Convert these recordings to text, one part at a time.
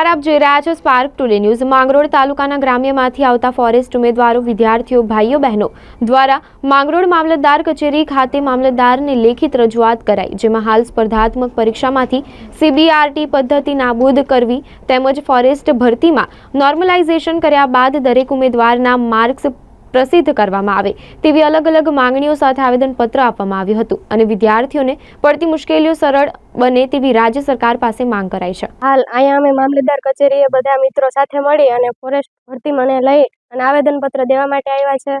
નમસ્કાર, આપ જોઈ રહ્યા છો સ્પાર્ક ટુડે ન્યૂઝ માંગરોળ તાલુકાના ગ્રામ્યમાંથી આવતા ફોરેસ્ટ ઉમેદવારો, વિદ્યાર્થીઓ, ભાઈઓ, બહેનો દ્વારા માંગરોળ મામલતદાર કચેરી ખાતે મામલતદારને લેખિત રજૂઆત કરાઈ, જેમાં હાલ સ્પર્ધાત્મક પરીક્ષામાંથી સીબીઆરટી પદ્ધતિ નાબૂદ કરવી તેમજ ફોરેસ્ટ ભરતીમાં નોર્મલાઇઝેશન કર્યા બાદ દરેક ઉમેદવારના માર્ક્સ પ્રસિદ્ધ કરવામાં આવે તેવી અલગ અલગ માંગણીઓ સાથે આવેદનપત્ર આપવામાં આવ્યું હતું અને વિદ્યાર્થીઓને પડતી મુશ્કેલીઓ સરળ બને તેવી રાજ્ય સરકાર પાસે માંગ કરાઈ છે. હાલ અહીંયા અમે મામલતદાર કચેરીએ બધા મિત્રો સાથે મળી અને ફોરેસ્ટ ભરતી મને લઈ અને આવેદનપત્ર દેવા માટે આવ્યા છે.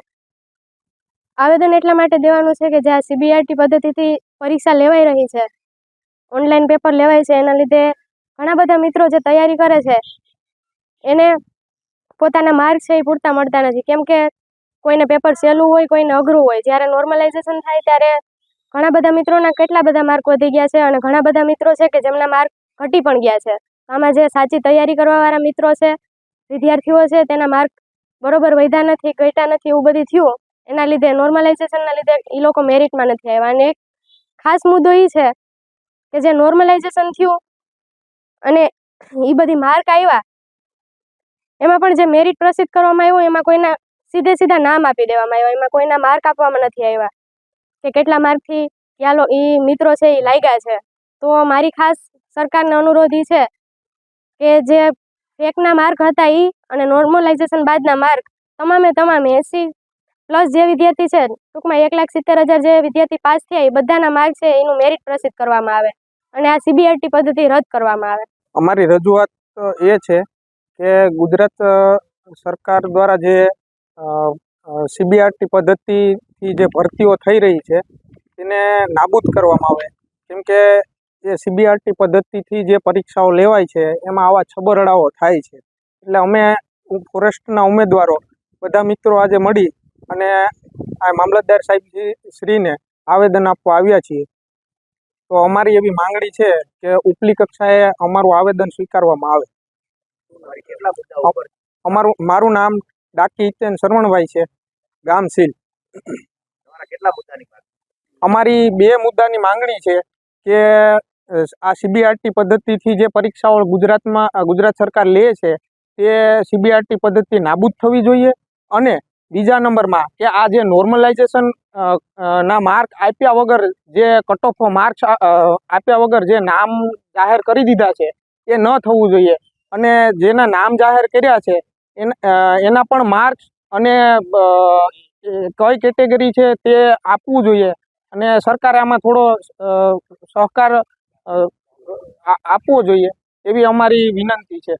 આવેદન એટલા માટે દેવાનું છે કે જ્યાં સીબીઆરટી પદ્ધતિથી પરીક્ષા લેવાઈ રહી છે. ઓનલાઈન પેપર લેવાય છે, એના લીધે ઘણા બધા મિત્રો જે તૈયારી કરે છે, એને પોતાના માર્ક છે એ પૂરતા મળતા નથી. કેમ કે કોઈને પેપર સહેલું હોય, કોઈને અઘરું હોય. જ્યારે નોર્મલાઇઝેશન થાય ત્યારે ઘણા બધા મિત્રોના કેટલા બધા માર્ક વધી ગયા છે અને ઘણા બધા મિત્રો છે કે જેમના માર્ક ઘટી પણ ગયા છે. આમાં જે સાચી તૈયારી કરવાવાળા મિત્રો છે, વિદ્યાર્થીઓ છે, તેના માર્ક બરોબર વધ્યા નથી, ઘટ્યા નથી એવું બધું થયું. એના લીધે નોર્મલાઇઝેશનના લીધે એ લોકો મેરિટમાં નથી આવ્યા. અને એક ખાસ મુદ્દો એ છે કે જે નોર્મલાઇઝેશન થયું અને એ બધી માર્ક આવ્યા, એમાં પણ જે મેરિટ પ્રસિદ્ધ કરવામાં આવ્યું, એમાં કોઈના સીધે સીધા નામ આપી દેવામાં આવ્યા. એમાં કોઈના માર્ક આપવામાં નથી આવ્યા. કે કેટલા માર્કથી યાલો એ મિત્રો છે એ લાગ્યા છે. તો મારી ખાસ સરકારને અનુરોધ એ છે કે જે ફેકના માર્ક હતા એ અને નોર્મલાઇઝેશન બાદના માર્ક તમામે તમામે એસી પ્લસ જે વિદ્યાર્થી છે, ટૂંકમાં એક લાખ સિત્તેર હજાર જે વિદ્યાર્થી પાસ થયા એ બધાના માર્ક છે એનું મેરિટ પ્રસિદ્ધ કરવામાં આવે અને આ સીબીઆરટી પદ્ધતિ રદ કરવામાં આવે. અમારી રજૂઆત એ છે કે ગુજરાત સરકાર દ્વારા જે સીબીઆરટી પદ્ધતિથી જે ભરતીઓ થઈ રહી છે તેને નાબૂદ કરવામાં આવે. કેમ કે જે સીબીઆરટી પદ્ધતિથી જે પરીક્ષાઓ લેવાય છે એમાં આવા છબરડાઓ થાય છે. એટલે અમે ફોરેસ્ટના ઉમેદવારો બધા મિત્રો આજે મળી અને આ મામલતદાર સાહેબ શ્રીને આવેદન આપવા આવ્યા છીએ. તો અમારી એવી માંગણી છે કે ઉપલી કક્ષાએ અમારું આવેદન સ્વીકારવામાં આવે. અમારું મારું નામ ડાકી હિતેન શરવણભાઈ છે ગામ સીલ. અમારી બે મુદ્દાની માંગણી છે કે આ સીબીઆરટી પદ્ધતિથી જે પરીક્ષાઓ ગુજરાતમાં ગુજરાત સરકાર લે છે તે સીબીઆરટી પદ્ધતિ નાબૂદ થવી જોઈએ અને બીજા નંબરમાં કે આ જે નોર્મલાઇઝેશન ના માર્ક આપ્યા વગર જે કટ ઓફ માર્ક્સ આપ્યા વગર જે નામ જાહેર કરી દીધા છે એ ન થવું જોઈએ. અને જેના નામ જાહેર કર્યા છે એના પણ માર્ક્સ અને કઈ કેટેગરી છે તે આપવું જોઈએ. અને સરકારે આમાં થોડો સહકાર આપવો જોઈએ એવી અમારી વિનંતી છે.